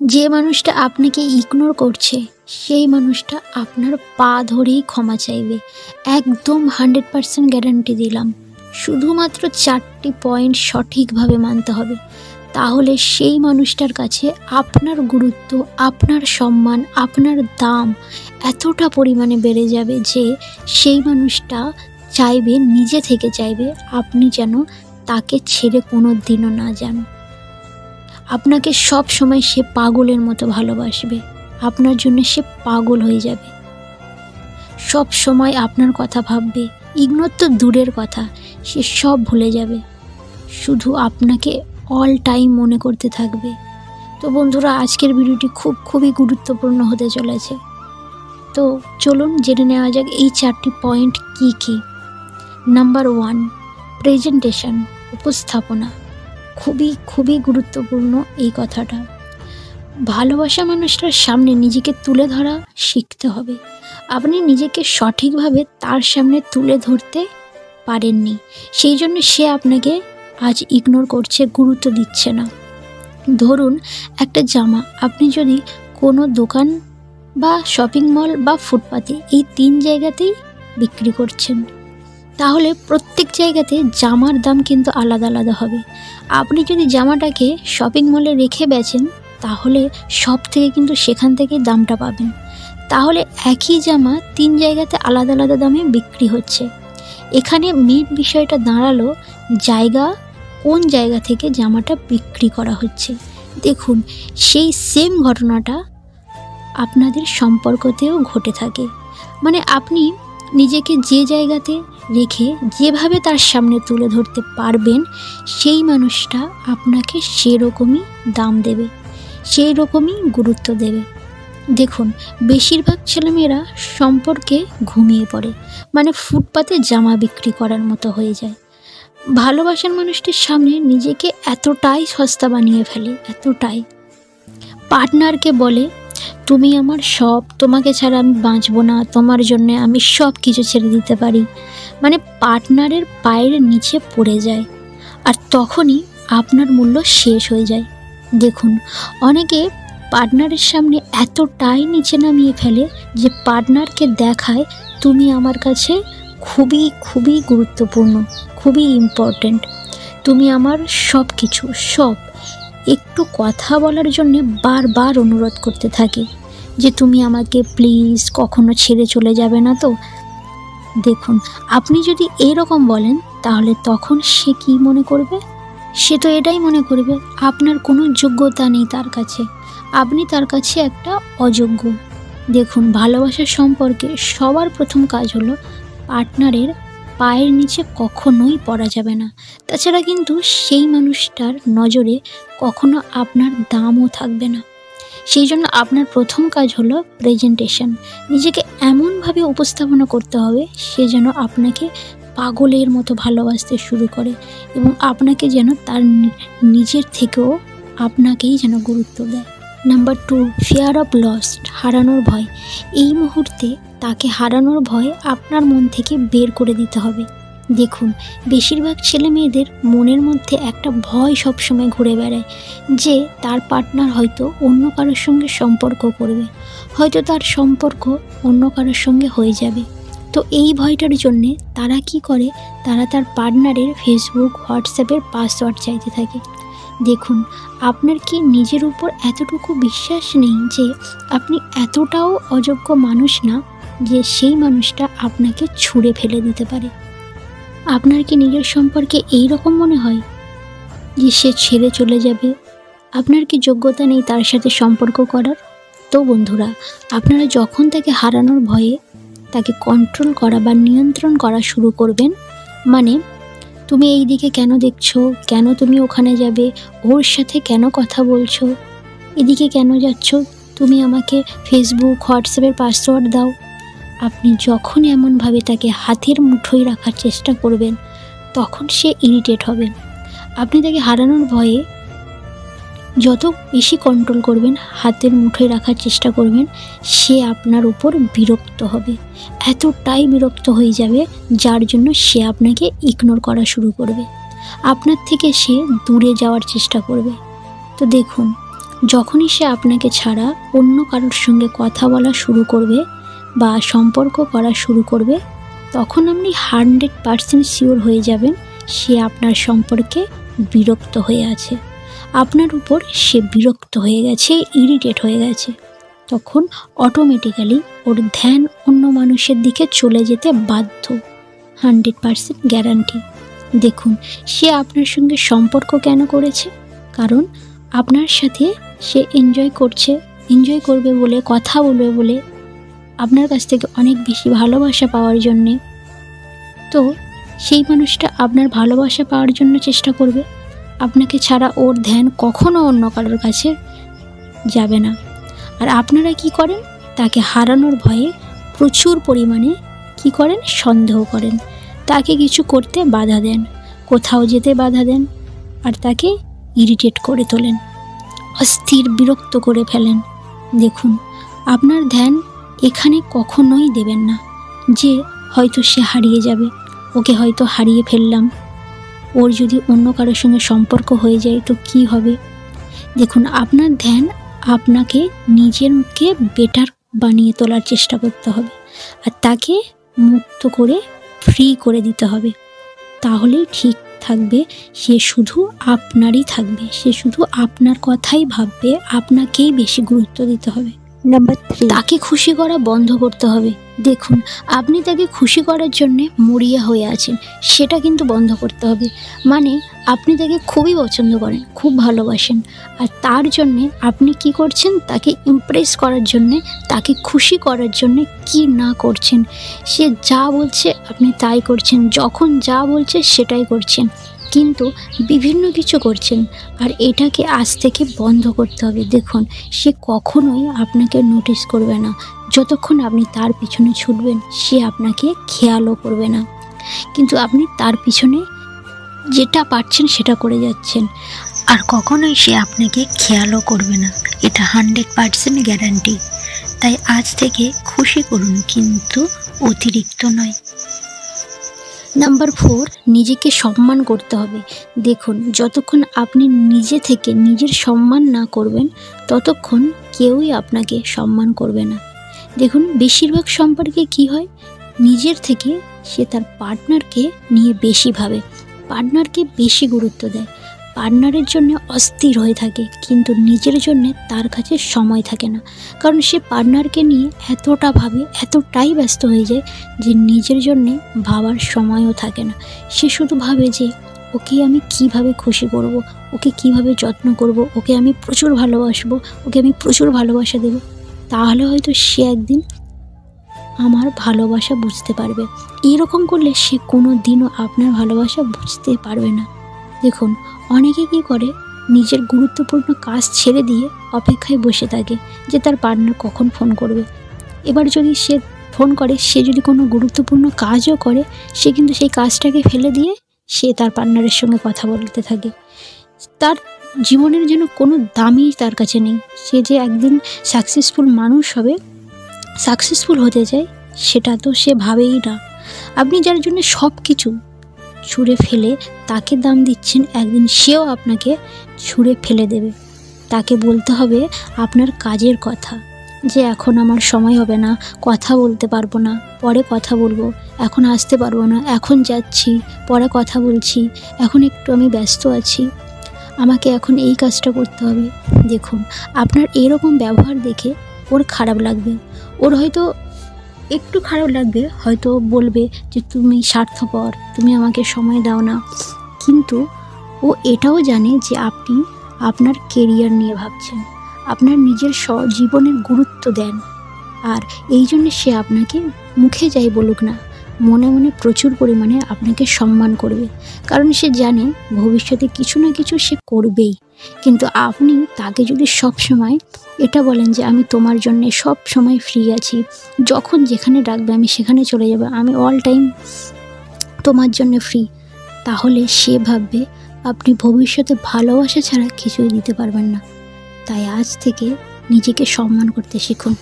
যে মানুষটা আপনাকে ইগনোর করছে, সেই মানুষটা আপনার পা ধরেই ক্ষমা চাইবে। একদম হান্ড্রেড পার্সেন্ট গ্যারান্টি দিলাম। শুধুমাত্র চারটি পয়েন্ট সঠিকভাবে মানতে হবে। তাহলে সেই মানুষটার কাছে আপনার গুরুত্ব, আপনার সম্মান, আপনার দাম এতটা পরিমাণে বেড়ে যাবে যে সেই মানুষটা চাইবে, নিজে থেকে চাইবে, আপনি যেন তাকে ছেড়ে কোনো দিনও না যান। আপনাকে সব সময় সে পাগলের মতো ভালোবাসবে। আপনার জন্য সে পাগল হয়ে যাবে। সব সময় আপনার কথা ভাববে, ইগনোর তো দূরের কথা, সে সব ভুলে যাবে। শুধু আপনাকে অল টাইম মনে করতে থাকবে। তো বন্ধুরা, আজকের ভিডিওটি খুব খুবই গুরুত্বপূর্ণ হতে চলেছে। তো চলুন জেনে নেওয়া যাক এই চারটি পয়েন্ট কি কি। নাম্বার ওয়ান প্রেজেন্টেশন উপস্থাপনা। খুবই খুবই গুরুত্বপূর্ণ এই কথাটা। ভালোবাসা মানুষটার সামনে নিজেকে তুলে ধরা শিখতে হবে। আপনি নিজেকে সঠিকভাবে তার সামনে তুলে ধরতে পারেননি। সেই জন্য সে আপনাকে আজ ইগনোর করছে, গুরুত্ব দিচ্ছে না। ধরুন, একটা জামা, আপনি যদি কোনো দোকান বা শপিং মল বা ফুটপাতে এই তিন জায়গাতেই বিক্রি করছেন। তাহলে প্রত্যেক জায়গাতে জামার দাম কিন্তু আলাদা আলাদা হবে। আপনি যদি জামাটাকে শপিং মলে রেখে বেচেন, তাহলে সব থেকে কিন্তু সেখান থেকেই দামটা পাবেন। তাহলে একই জামা তিন জায়গাতে আলাদা আলাদা দামে বিক্রি হচ্ছে। এখানে মেন বিষয়টা দাঁড়াল, জায়গা, কোন জায়গা থেকে জামাটা বিক্রি করা হচ্ছে। দেখুন, সেই সেম ঘটনাটা আপনাদের সম্পর্কতেও ঘটে থাকে। মানে আপনি নিজেকে যে জায়গাতে রেখে যেভাবে তার সামনে তুলে ধরতে পারবেন, সেই মানুষটা আপনাকে সেরকমই দাম দেবে সেই রকমই গুরুত্ব দেবে। দেখুন, বেশিরভাগ ছেলেমেয়েরা সম্পর্কে ঘুমিয়ে পড়ে মানে ফুটপাতে জামা বিক্রি করার মতো হয়ে যায়। ভালোবাসার মানুষটির সামনে নিজেকে এতটাই সস্তা বানিয়ে ফেলে, এতটাই। পার্টনারকে বলে তুমি আমার সব, তোমাকে ছাড়া আমি বাঁচবো না, তোমার জন্য আমি সব কিছু ছেড়ে দিতে পারি। মানে পার্টনারের পায়ের নিচে পড়ে যায়। আর তখনই আপনার মূল্য শেষ হয়ে যায়। দেখুন, অনেকে পার্টনারের সামনে এতটাই নিচে নামিয়ে ফেলে যে পার্টনারকে দেখায় তুমি আমার কাছে খুবই খুবই গুরুত্বপূর্ণ, খুবই ইম্পর্ট্যান্ট তুমি আমার সব কিছু, সব একটু কথা বলার জন্যে বারবার অনুরোধ করতে থাকে। যে তুমি আমাকে প্লিজ কখনো ছেড়ে চলে যাবে না তো? দেখুন, আপনি যদি এরকম বলেন, তাহলে তখন সে কি মনে করবে? সে তো এটাই মনে করবে, আপনার কোনো যোগ্যতা নেই তার কাছে। আপনি তার কাছে একটা অযোগ্য। দেখুন ভালোবাসার সম্পর্কে সবার প্রথম কাজ হলো পার্টনারের পায়ের নিচে কখনোই পড়া যাবে না। তাছাড়া কিন্তু সেই মানুষটার নজরে কখনো আপনার দামও থাকবে না। সেই জন্য আপনার প্রথম কাজ হলো প্রেজেন্টেশন নিজেকে এমনভাবে উপস্থাপনা করতে হবে, সে যেন আপনাকে পাগলের মতো ভালোবাসতে শুরু করে এবং আপনাকে যেন তার নিজের থেকেও আপনাকেই যেন গুরুত্ব দেয়। Number two fear of lost হারানোর ভয়। এই মুহূর্তে তাকে হারানোর ভয় আপনার মন থেকে বের করে দিতে হবে। দেখুন, বেশিরভাগ ছেলে মেয়েদের মনের মধ্যে একটা ভয় সবসময় ঘুরে বেড়ায় যে তার পার্টনার হয়তো অন্য কারোর সঙ্গে সম্পর্ক করবে, হয়তো তার সম্পর্ক অন্য কারোর সঙ্গে হয়ে যাবে। তো এই ভয়টার জন্যে তারা কি করে? তারা তার পার্টনারের ফেসবুক হোয়াটসঅ্যাপের পাসওয়ার্ড চাইতে থাকে। দেখুন, আপনার কি নিজের উপর এতটুকু বিশ্বাস নেই যে আপনি এতটাও অযোগ্য মানুষ না যে সেই মানুষটা আপনাকে ছুঁড়ে ফেলে দিতে পারে? আপনার কি নিজের সম্পর্কে এই রকম মনে হয়? যে সে ছেড়ে চলে যাবে? আপনার কি যোগ্যতা নেই তার সাথে সম্পর্ক করার? তো বন্ধুরা, আপনারা যখন তাকে হারানোর ভয়ে তাকে কন্ট্রোল করা বা নিয়ন্ত্রণ করা শুরু করবেন মানে তুমি এই দিকে কেন দেখছ? কেন তুমি ওখানে যাবে? ওর সাথে কেন কথা বলছো? এদিকে কেন যাচ্ছ? তুমি আমাকে ফেসবুক হোয়াটসঅ্যাপের পাসওয়ার্ড দাও। আপনি যখন এমনভাবে তাকে হাতের মুঠোয় রাখার চেষ্টা করবেন, তখন সে ইরিটেট হবে আপনি তাকে হারানোর ভয়ে যত বেশি কন্ট্রোল করবেন, হাতের মুঠোয় রাখার চেষ্টা করবেন, সে আপনার উপর বিরক্ত হবে। এতটাই বিরক্ত হয়ে যাবে, যার জন্য সে আপনাকে ইগনোর করা শুরু করবে। আপনার থেকে সে দূরে যাওয়ার চেষ্টা করবে। তো দেখুন, যখনই সে আপনাকে ছাড়া অন্য কারোর সঙ্গে কথা বলা শুরু করবে বা সম্পর্ক করা শুরু করবে, তখন আপনি হান্ড্রেড পারসেন্ট শিওর হয়ে যাবেন সে আপনার সম্পর্কে বিরক্ত হয়ে আছে। আপনার উপর সে বিরক্ত হয়ে গেছে ইরিটেট হয়ে গেছে। তখন অটোমেটিক্যালি ওর ধ্যান অন্য মানুষের দিকে চলে যেতে বাধ্য। হান্ড্রেড পারসেন্ট গ্যারান্টি দেখুন, সে আপনার সঙ্গে সম্পর্ক কেন করেছে? কারণ আপনার সাথে সে এনজয় করছে এনজয় করবে বলে, কথা বলবে বলে আপনার কাছ থেকে অনেক বেশি ভালোবাসা পাওয়ার জন্যে। তো সেই মানুষটা আপনার ভালোবাসা পাওয়ার জন্য চেষ্টা করবে। আপনাকে ছাড়া ওর ধ্যান কখনো অন্য কারোর কাছে যাবে না। আর আপনারা কি করেন? তাকে হারানোর ভয়ে প্রচুর পরিমাণে কি করেন? সন্দেহ করেন। তাকে কিছু করতে বাধা দেন। কোথাও যেতে বাধা দেন। আর তাকে ইরিটেট করে তোলেন। অস্থির বিরক্ত করে ফেলেন। দেখুন, আপনার ধ্যান এখানে কখনোই দেবেন না, যে হয়তো সে হারিয়ে যাবে, ওকে হয়তো হারিয়ে ফেললাম। ওর যদি অন্য কারোর সঙ্গে সম্পর্ক হয়ে যায়, তো কি হবে? দেখুন, আপনার ধ্যান আপনাকে নিজেরকে বেটার বানিয়ে তোলার চেষ্টা করতে হবে। আর তাকে মুক্ত করে ফ্রি করে দিতে হবে। তাহলেই ঠিক থাকবে, সে শুধু আপনারই থাকবে, সে শুধু আপনার কথাই ভাববে, আপনাকেই বেশি গুরুত্ব দিতে হবে। নাম্বার থ্রি তাকে খুশি করা বন্ধ করতে হবে। দেখুন, আপনি তাকে খুশি করার জন্যে মরিয়া হয়ে আছেন। সেটা কিন্তু বন্ধ করতে হবে। মানে আপনি তাকে খুবই পছন্দ করেন, খুব ভালোবাসেন। আর তার জন্যে আপনি কি করছেন? তাকে ইমপ্রেস করার জন্যে, তাকে খুশি করার জন্যে কি না করছেন? সে যা বলছে, আপনি তাই করছেন। যখন যা বলছে, সেটাই করছেন। কিন্তু বিভিন্ন কিছু করছেন আর এটাকে আজ থেকে বন্ধ করতে হবে। দেখুন, সে কখনোই আপনাকে নোটিস করবে না। যতক্ষণ আপনি তার পিছনে ছুটবেন, সে আপনাকে খেয়ালও করবে না। কিন্তু আপনি তার পিছনে যেটা পারছেন সেটা করে যাচ্ছেন। আর কখনোই সে আপনাকে খেয়ালও করবে না। এটা হান্ড্রেড পারসেন্ট গ্যারান্টি তাই আজ থেকে খুশি করুন, কিন্তু অতিরিক্ত নয়। নাম্বার ফোর নিজেকে সম্মান করতে হবে। দেখুন, যতক্ষণ আপনি নিজে থেকে নিজের সম্মান না করবেন, ততক্ষণ কেউই আপনাকে সম্মান করবে না। দেখুন, বেশিরভাগ সম্পর্কে কি হয়? নিজের থেকে সে তার পার্টনারকে নিয়ে বেশি ভাবে। পার্টনারকে বেশি গুরুত্ব দেয়। পার্টনারের জন্য অস্থির হয়ে থাকে, কিন্তু নিজের জন্য তার কাছে সময় থাকে না। কারণ সে পার্টনারকে নিয়ে এতটা ভাবে, এতটাই ব্যস্ত হয়ে যায় যে নিজের জন্যে ভাবার সময়ও থাকে না। সে শুধু ভাবে যে, ওকে আমি কীভাবে খুশি করব? ওকে কীভাবে যত্ন করব? ওকে আমি প্রচুর ভালোবাসবো? ওকে আমি প্রচুর ভালোবাসা দেব? তাহলে হয়তো সে একদিন আমার ভালোবাসা বুঝতে পারবে। এরকম করলে সে কোনো দিনও আপনার ভালোবাসা বুঝতে পারবে না। দেখুন, অনেকে কী করে? নিজের গুরুত্বপূর্ণ কাজ ছেড়ে দিয়ে অপেক্ষায় বসে থাকে যে তার পার্টনার কখন ফোন করবে। এবার যদি সে ফোন করে, সে যদি কোনো গুরুত্বপূর্ণ কাজও করে, সে কিন্তু সেই কাজটাকে ফেলে দিয়ে সে তার পার্টনারের সঙ্গে কথা বলতে থাকে। তার জীবনের যেন কোনো দামই তার কাছে নেই। সে যে একদিন সাকসেসফুল মানুষ হবে সাকসেসফুল হতে চায়, সেটা তো সে ভাবেই না। আপনি যার জন্য সব কিছু ছুঁড়ে ফেলে তাকে দাম দিচ্ছেন একদিন সেও আপনাকে ছুঁড়ে ফেলে দেবে। তাকে বলতে হবে আপনার কাজের কথা, যে এখন আমার সময় হবে না, কথা বলতে পারব না, পরে কথা বলব, এখন আসতে পারব না, এখন যাচ্ছি, পরে কথা বলছি, এখন একটু আমি ব্যস্ত আছি। আমাকে এখন এই কাজটা করতে হবে। দেখুন, আপনার এরকম ব্যবহার দেখে ওর খারাপ লাগবে। ওর হয়তো একটু খারাপ লাগবে, হয়তো বলবে যে তুমি স্বার্থপর, তুমি আমাকে সময় দাও না। কিন্তু ও এটাও জানে যে আপনি আপনার কেরিয়ার নিয়ে ভাবছেন, আপনার নিজের স, জীবনের গুরুত্ব দেন। আর এই জন্য সে আপনাকে মুখে যাই বলুক না। মনে মনে প্রচুর পরিমাণে আপনাকে সম্মান করবে। কারণ সে জানে ভবিষ্যতে কিছু না কিছু সে করবেই। কিন্তু আপনি তাকে যদি সব সময় এটা বলেন যে, আমি তোমার জন্য সব সময় ফ্রি আছি। যখন যেখানে ডাকবে আমি সেখানে চলে যাব। আমি অল টাইম তোমার জন্য ফ্রি তাহলে সে ভাববে, আপনি ভবিষ্যতে ভালোবাসা ছাড়া কিছুই দিতে পারবেন না। তাই আজ থেকে নিজেকে সম্মান করতে শিখুন।